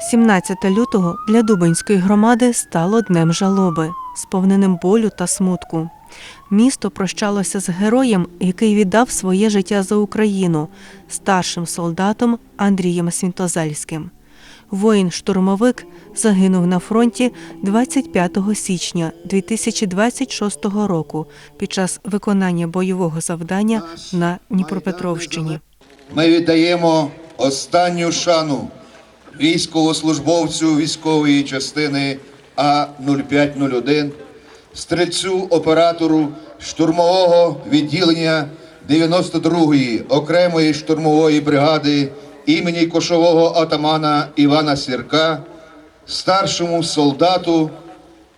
17 лютого для Дубинської громади стало днем жалоби, сповненим болю та смутку. Місто прощалося з героєм, який віддав своє життя за Україну, старшим солдатом Андрієм Свінтозельським. Воїн-штурмовик загинув на фронті 25 січня 2026 року під час виконання бойового завдання на Дніпропетровщині. Ми віддаємо останню шану військовослужбовцю військової частини А0501, стрільцю оператору штурмового відділення 92-ї окремої штурмової бригади імені кошового атамана Івана Сірка, старшому солдату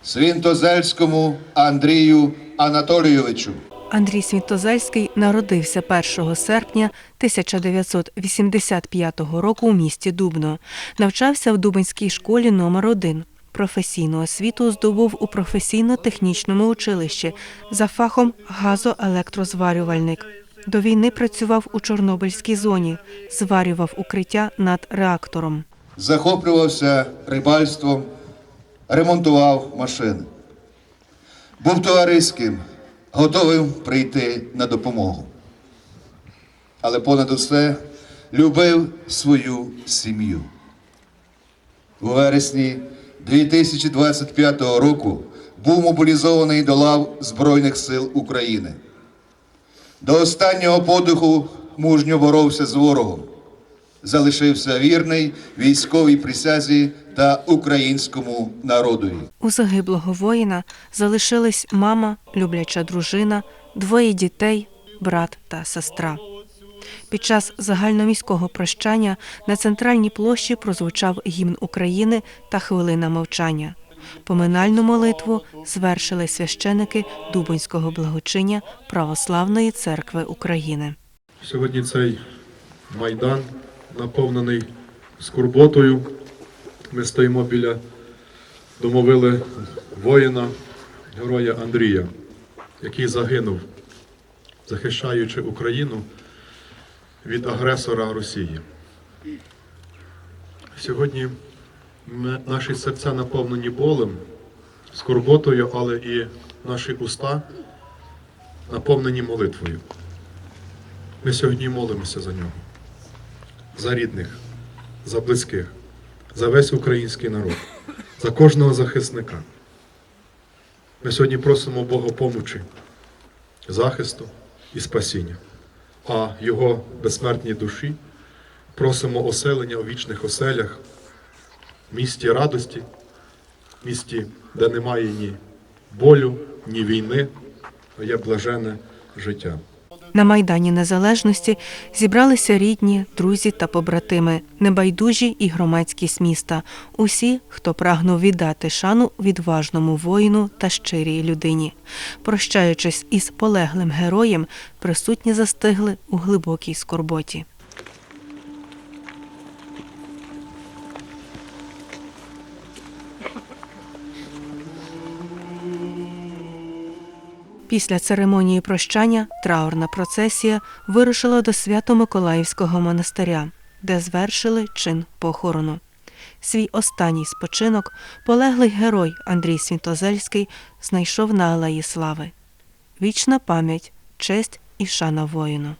Свінтозельському Андрію Анатолійовичу. Андрій Свінтозельський народився 1 серпня 1985 року у місті Дубно. Навчався в Дубинській школі номер 1 Професійну освіту здобув у професійно-технічному училищі за фахом газоелектрозварювальник. До війни працював у Чорнобильській зоні, зварював укриття над реактором. захоплювався рибальством, ремонтував машини. Був товариським, готовим прийти на допомогу. Але понад усе любив свою сім'ю. У вересні 2025 року був мобілізований до лав Збройних сил України. До останнього подиху мужньо боровся з ворогом залишився вірний військовій присязі та українському народові. У загиблого воїна залишились мама, любляча дружина, двоє дітей, брат та сестра. Під час загальноміського прощання на центральній площі прозвучав гімн України та хвилина мовчання. Поминальну молитву звершили священики Дубинського благочиння Православної церкви України. Сьогодні цей майдан наповнений скорботою. Ми стоїмо біля домовили воїна, героя Андрія, який загинув, захищаючи Україну від агресора Росії. Сьогодні ми- наші серця наповнені болем, скорботою, але і наші уста наповнені молитвою. Ми сьогодні молимося за нього, за рідних, за близьких, за весь український народ, за кожного захисника. Ми сьогодні просимо Бога помочі, захисту і спасіння, а Його безсмертній душі просимо оселення у вічних оселях, місті радості, місті, де немає ні болю, ні війни, а є блажене життя. На Майдані Незалежності зібралися рідні, друзі та побратими, небайдужі і громадськість міста. Усі, хто прагнув віддати шану відважному воїну та щирій людині. Прощаючись із полеглим героєм, присутні застигли у глибокій скорботі. Після церемонії прощання траурна процесія вирушила до Свято-Миколаївського монастиря, де звершили чин похорону. Свій останній спочинок полеглий герой Андрій Свінтозельський знайшов на Алеї Слави. Вічна пам'ять, честь і шана воїну.